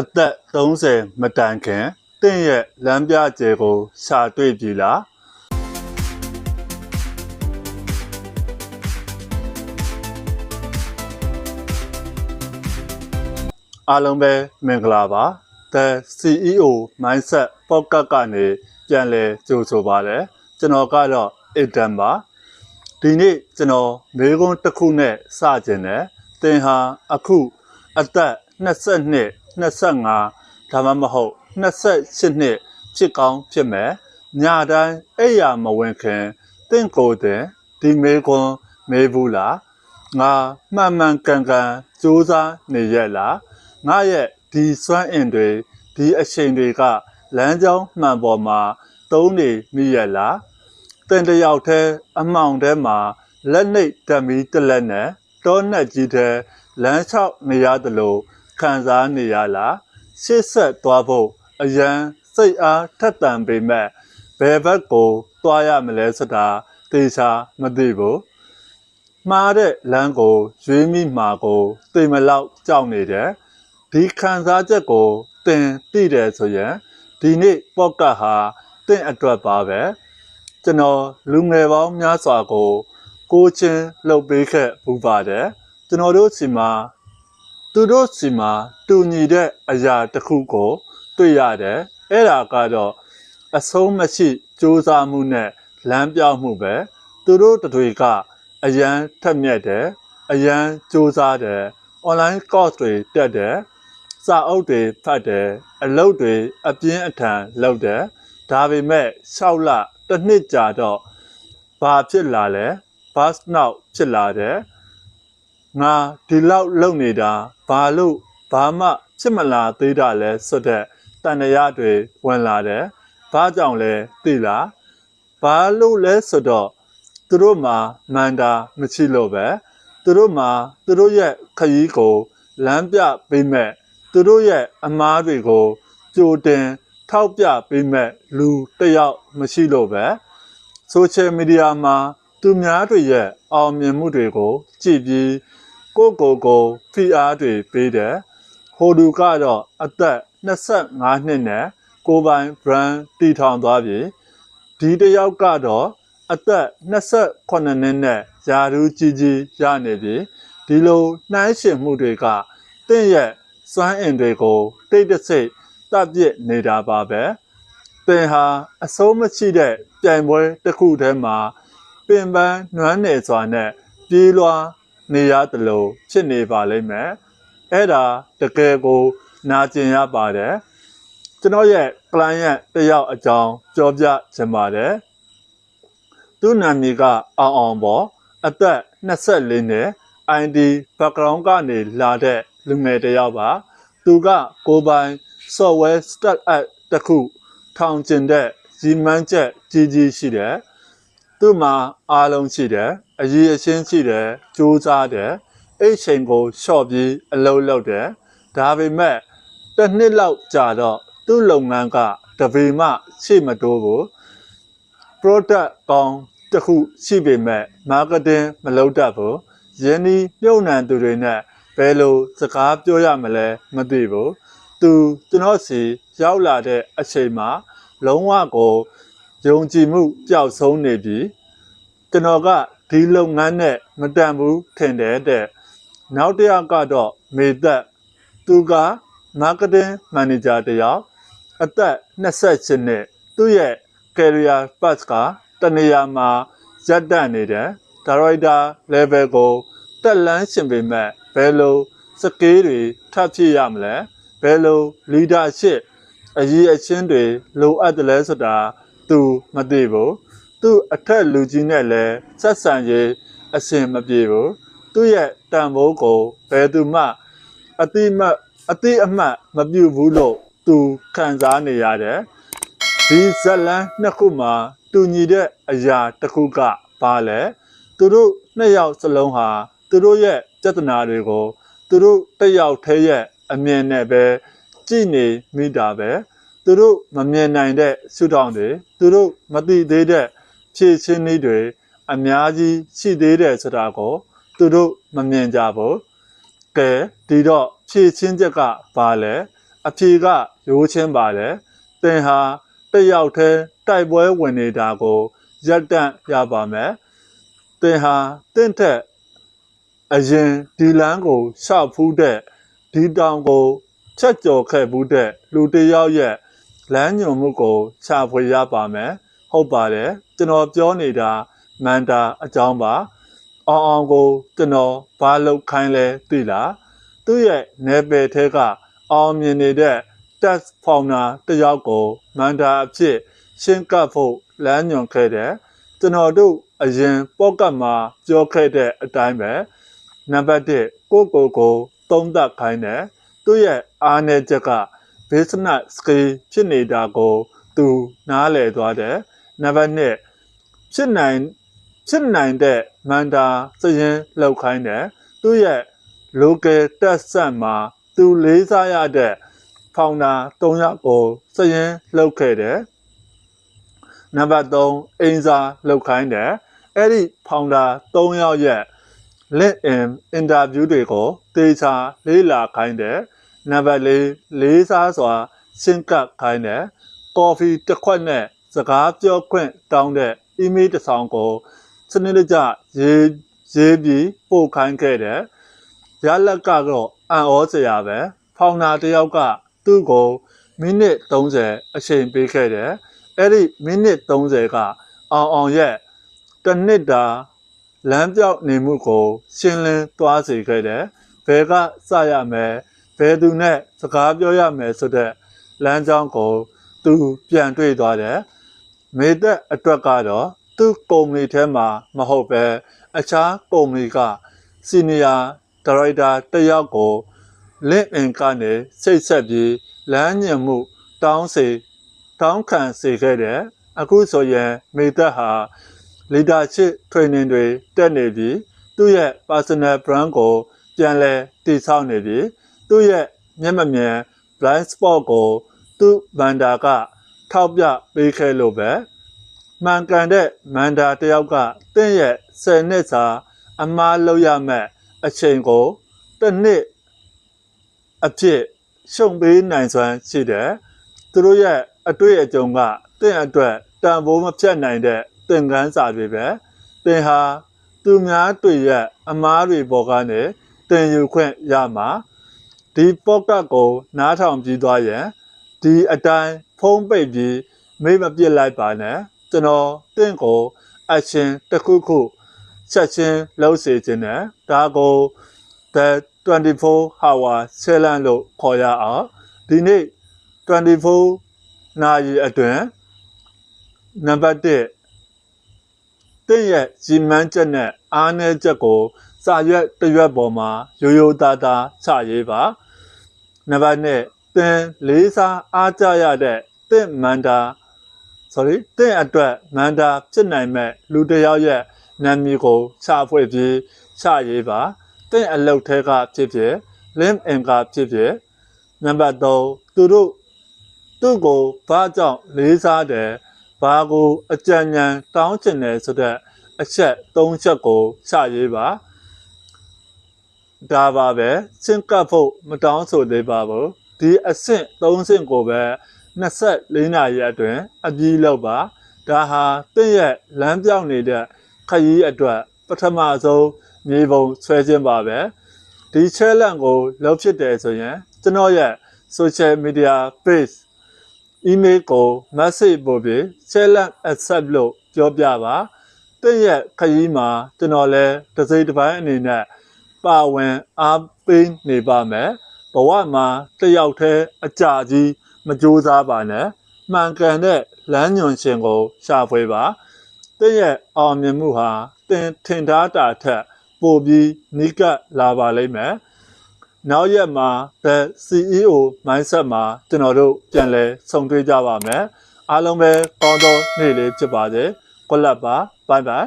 အသက်30မတန်ခင်တင့်ရဲ့လမ်းပြကျယ်ကိုရှာတွေ့ပြီလားအားလုံးပဲမင်္ဂလာပါ The CEO Mindset Podcast ကနေပြန်လည်ကြိုဆိုပါရစေကျွန်တော်ကတော့ Edan ပါဒီနေ့ကျွန်တော်မေကွန်းတစ်ခုနဲ့စကျင်တယ်သင်ဟာအခုအသက်22 25ဒါမှမဟုတ်28နှစ်ဖြစ်ကောင်းဖြစ်မယ်ညတိုင်းအဲ့ရမဝင်ခင်တင့်ကိုယ်တင်ဒီမေကွန်းမေးဘူးလားငါမှန်မှန်ကန်ကန်စူးစမ်းနေရဲ့လားငါရဲ့ဒီစွမ်းအင်တွေဒီအချိန်တွေကလမ်းကြောင်းမှန်ပေါ်မှာသုံးနေမိရဲ့လားတင်တယောက်တည်းအမှောင်ထဲမှာလက်နှိပ်ဓမီတစ်လက်နဲ့တောနှက်ကြီးတဲ့လမ်းလျှောက်နေရတယ်လို့ ခံစားနေရလားရှေ့ဆက်သွားဖို့အရန်စိတ်အားထက်သန်ပေမဲ့ဘယ်ဘက်ကိုသွားရမလဲဆိုတာသေချာမသိဘူးမှားတဲ့လမ်းကိုရွေးမိမှာကိုသိမလောက်ကြောက်နေတယ်ဒီခံစားချက်ကိုသင်သိတယ်ဆိုရင်ဒီနေ့ပေါ့ကတ်ဟာသင်အတွက်ပါပဲကျွန်တော်လူငယ်ပေါင်းများစွာကိုကိုချင်းလှုပ်ပေးခဲ့ပူပါတယ်ကျွန်တော်တို့စီမှာ သူတို့စီမှာတူညီတဲ့အရာတစ်ခုကိုတွေ့ရတယ်အဲ့ဒါကတော့အဆုံးမရှိစူးစမ်းမှုနဲ့လမ်းပြောင်းမှုပဲသူတို့တွေကအရန်ထက်မြက်တယ်အရန်စူးစမ်းတယ် online course တွေတက်တယ်စာအုပ်တွေဖတ်တယ်အလုပ်တွေအပြင်းအထန်လုပ်တယ်ဒါပေမဲ့6လတစ်နှစ်ကြာတော့ဘာဖြစ်လာလဲ bus now ဖြစ်လာတယ် ငါဒီလောက်လုံနေတာဘာလို့ဘာမှဖြစ်မလာသေးတာလဲဆိုတဲ့တန်ရရတွေဝင်လာတယ်ဘာကြောင့်လဲသိလားဘာလို့လဲဆိုတော့သူတို့မှာမန္တာမရှိလို့ပဲသူတို့မှာသူတို့ရဲ့ခရီးကိုလမ်းပြပေးမဲ့သူတို့ရဲ့အမားတွေကိုကြိုတင်ထောက်ပြပေးမဲ့လူတစ်ယောက်မရှိလို့ပဲဆိုရှယ်မီဒီယာမှာသူများတွေရဲ့အောင်မြင်မှုတွေကိုကြည့်ပြီး ကိုယ့်ကိုယ်ကိုဖိအားတွေပေးတယ်ဟိုလူကတော့အသက်25နှစ်နဲ့ကိုယ်ပိုင် brand တည်ထောင်သွားပြီဒီတစ်ယောက်ကတော့အသက်28နှစ်နဲ့ယာရူးကြီးကြီးရနေပြီဒီလိုနှိုင်းရှင်မှုတွေကတင့်ရဲ့စွမ်းအင်တွေကိုတိတ်တဆိတ်တပ်ပစ်နေတာပါပဲသင်ဟာအစိုးမရှိတဲ့ပြိုင်ပွဲတစ်ခုတည်းမှာပင်ပန်းနွမ်းနယ်စွာနဲ့ပြေးလွှား နေရတယ်လို့ဖြစ်နေပါလိမ့်မယ်အဲ့ဒါတကယ်ကို နာကျင်ရပါတယ်ကျွန်တော်ရဲ့ client တယောက်အကြောင်းပြောပြချင်ပါတယ်သူ့နာမည်ကအောင်အောင်ပေါ့အသက်24နှစ် ID background ကနေလာတဲ့လူငယ်တယောက်ပါ သူကကိုယ်ပိုင် software startup တစ်ခုထောင်ကျင်တဲ့ရည်မှန်းချက်ကြီးကြီးရှိတယ်သူ့မှာအားလုံးရှိတယ် အရေးအချင်းရှိတယ်စူးစမ်းတယ်အဲ့ချိန်ကိုလျှော့ပြီးအလုပ်လုပ်တယ်ဒါပေမဲ့တစ်နှစ်လောက်ကြာတော့သူ့လုပ်ငန်းကတပေမှရှေ့မတိုးဘူး product ကောင်းတစ်ခုရှိပေမဲ့ marketing မလုပ်တတ်ဘူးယင်းဒီမြုပ်နှံသူတွေနဲ့ဘယ်လိုစကားပြောရမလဲမသိဘူးသူကျွန်တော်စီရောက်လာတဲ့အချိန်မှာလုံးဝကိုယုံကြည်မှုပျောက်ဆုံးနေပြီကျွန်တော်က ဒီလုပ်ငန်းနဲ့မတန်ဘူးထင်တယ်တဲ့နောက်တစ်ယောက်ကတော့မေသက်သူက marketing manager တယောက်အသက်28နှစ်သူ့ရဲ့ career path ကတနေရာမှာရပ်တန့်နေတယ် director level ကိုတက်လန်းရှင်ပေမဲ့ဘယ်လိုစကေးတွေထပ်ဖြစ်ရမလဲဘယ်လို leadership အရေးအချင်းတွေလိုအပ်တယ်လဲဆိုတာသူမသိဘူး သူအထက်လူကြီးနဲ့လည်းဆက်ဆံရေးအဆင်မပြေဘူးသူ့ရဲ့တန်ဖိုးကိုဘယ်သူမှအတိမတ်အတိအမှတ်မပြုဘူးလို့သူခံစားနေရတယ်ဒီဇက်လန်နှစ်ခုမှာတူညီတဲ့အရာတစ်ခုကဘာလဲသူတို့နှစ်ယောက်စလုံးဟာသူတို့ရဲ့ပြဿနာတွေကိုသူတို့တစ်ယောက်တည်းရဲ့အမြင်နဲ့ပဲကြည့်နေမိတာပဲသူတို့မမြင်နိုင်တဲ့ရှုထောင့်တွေသူတို့မသိသေးတဲ့ ဖြည့်ချင်းနည်းတွေအများကြီးရှိသေးတယ်ဆိုတာကိုသူတို့မမြင်ကြဘူးကဲဒီတော့ဖြည့်ချင်းချက်ကဘာလဲအဖြေကရိုးချင်းပါတယ်သင်ဟာတစ်ယောက်တည်းတိုက်ပွဲဝင်နေတာကိုရပ်တန့်ရပါမယ်သင်ဟာတင့်ထက်အရင်ဒီလန်းကိုရှောက်ဖူးတဲ့ဒီတောင်ကိုချက်ကြော်ခဲ့ဘူးတဲ့လူတစ်ယောက်ရဲ့လမ်းညွန်မှုကိုရှာဖွေရပါမယ် ဟုတ်ပါတယ်ကျွန်တော်ပြောနေတာမန္တာအကြောင်းပါအောင်အောင်ကိုကျွန်တော်ဘာလုပ်ခိုင်းလဲသိလားသူ့ရဲ့နယ်ပယ်ထဲကအောင်မြင်နေတဲ့ tax founder တယောက်ကိုမန္တာအဖြစ်ရှင်းကပ်ဖို့လမ်းညွန်ခဲ့တယ်ကျွန်တော်တို့အရင်ပေါ့ကတ်မှာပြောခဲ့တဲ့အတိုင်းပဲနံပါတ်1ကိုကိုကိုသုံးသပ်ခိုင်းတယ်သူ့ရဲ့အားနည်းချက်က business skill ဖြစ်နေတာကို သူနားလည်သွားတယ် နံပါတ်2ဖြစ်နိုင်ဖြစ်နိုင်တဲ့မန္တာစရင်လောက်ခိုင်းတယ်သူ့ရဲ့ local test set မှာသူလေးစားရတဲ့ founder 3ယောက်ကိုစရင်လောက်ခဲ့တယ်နံပါတ်3အင်စာလောက်ခိုင်းတယ်အဲ့ဒီ founder 3ယောက်ရဲ့ LinkedIn interview တွေကိုသေချာလေးလာခိုင်းတယ်နံပါတ်4လေးစားစွာရှင်းကပ်ခိုင်းတယ်ကော်ဖီတစ်ခွက်နဲ့စ ကားပြောခွင့်တောင်းတဲ့ email တစ်ဆောင်ကိုစနစ်တကျရေးရေးပြီးပို့ခိုင်းခဲ့တယ်ရလက်ကတော့အံ့ဩစရာပဲဖောင်နာတစ်ယောက်ကသူ့ကိုမိနစ်30အချိန်ပေးခဲ့တယ်အဲ့ဒီမိနစ်30ကအောင်အောင်ရဲ့တစ်နှစ်တာလမ်းပြောက်နေမှုကို ရှင်းလင်းသွားစေခဲ့တယ်ဘယ်ကစရမယ်ဘယ်သူနဲ့စကားပြောရမယ်ဆိုတဲ့လမ်းကြောင်းကိုသူပြန်တွေ့သွားတယ် မေသက်အတွက်ကတော့သူ့ကုမ္ပဏီထဲမှာမဟုတ်ပဲအခြားကုမ္ပဏီကစီနီယာဒါရိုက်တာတစ်ယောက်ကို LinkedIn ကနေစိတ်ဆက်ပြီးလမ်းညွှန်မှုတောင်းစေတောင်းခံစေခဲ့တယ်အခုဆိုရင်မေသက်ဟာ leadership training တွေတက်နေပြီးသူ့ရဲ့ personal brand ကို ပြန်လည်တည်ဆောက်နေပြီးသူ့ရဲ့မျက်မမြင် blind spot ကိုသူ့မန်ဒါက ထောက်ပြပေးခဲ့လို့ပဲမှန်ကန်တဲ့မန်ဒါတယောက်ကတင့်ရဲ့10နှစ်စာအမားလောက်ရမဲ့အချိန်ကိုတစ်နှစ်အဖြစ်ရှုံပေးနိုင်စွမ်းရှိတယ်သူတို့ရဲ့အတွေ့အကြုံကတင့်အတွက်တန်ဖိုးမဖြတ်နိုင်တဲ့သင်ခန်းစာတွေပဲသင်ဟာသူများတွေ့ရဲ့အမားတွေပေါ်ကနေသင်ယူခွင့်ရမှာဒီပေါ့ကတ်ကိုနားထောင်ပြီးသွားရင်ဒီအတိုင်း ဖုံးပိတ်ပြီးမိမပြစ်လိုက်ပါနဲ့ကျွန်တော်တင့်ကိုအရှင်တစ်ခုခုချက်ချင်းလှုပ်စေခြင်းနဲ့ဒါကို the 24 hour challenge လို့ခေါ်ရအောင်ဒီနေ့24နာရီအတွင်းနံပါတ်1တင့်ရဲ့ဂျီမန်းချက်နဲ့အားနည်းချက်ကိုစာရွက်တစ်ရွက်ပေါ်မှာရိုးရိုးသားသားချရေးပါနံပါတ်2သင်လေးစားအားကြရတဲ့ တင့်မန္တာ sorry တင့်အတွက်မန္တာဖြစ်နိုင်မဲ့လူတစ်ယောက်ရဲ့နာမည်ကိုချဖွေပြီးချရေးပါတင့်အလုပ်ထဲကဖြစ်ဖြစ် link in ကဖြစ်ဖြစ်နံပါတ်3သူတို့သူ့ကိုဘာကြောင့်လေးစားတယ်ဘာကိုအကြံဉာဏ်တောင်းချင်တယ်ဆိုတဲ့အချက်၃ချက်ကိုချရေးပါဒါပါပဲရှင်းကပ်ဖို့မတောင်းဆိုသေးပါဘူးဒီအဆင့်၃ဆင့်ကိုပဲ 24နာရီအတွင်းအပြီးလောက်ပါဒါဟာတင့်ရဲ့လမ်းပြောင်းနေတဲ့ခရီးအတွက်ပထမဆုံးမြေပုံဆွဲခြင်းပါပဲဒီ challenge ကိုလုပ်ဖြစ်တယ်ဆိုရင်ကျွန်တော်ရဲ့ social media page email ကို message ပို့ပြီး challenge accept လို့ပြောပြပါတင့်ရဲ့ခရီးမှာကျွန်တော်လည်းတစ်စိတ်တစ်ပိုင်းအနေနဲ့ပါဝင်အားပေးနေပါမယ်ဘဝမှာတစ်ယောက်တည်းအကြကြီး မကြိုးစားပါနဲ့မှန်ကန်တဲ့လမ်းညွန်ရှင်ကိုရှာဖွေပါတင့်ရဲ့အောင်မြင်မှုဟာတင်ထင်ထားတာထက်ပိုပြီးနိကပ်လာပါလိမ့်မယ်နောက်ရက်မှာ The CEO mindset မှာကျွန်တော်တို့ပြန်လဲဆုံတွေ့ကြပါမယ်အားလုံးပဲကောင်းသောနေ့လေးဖြစ်ပါစေကွက်လက်ပါဘိုင်ဘိုင်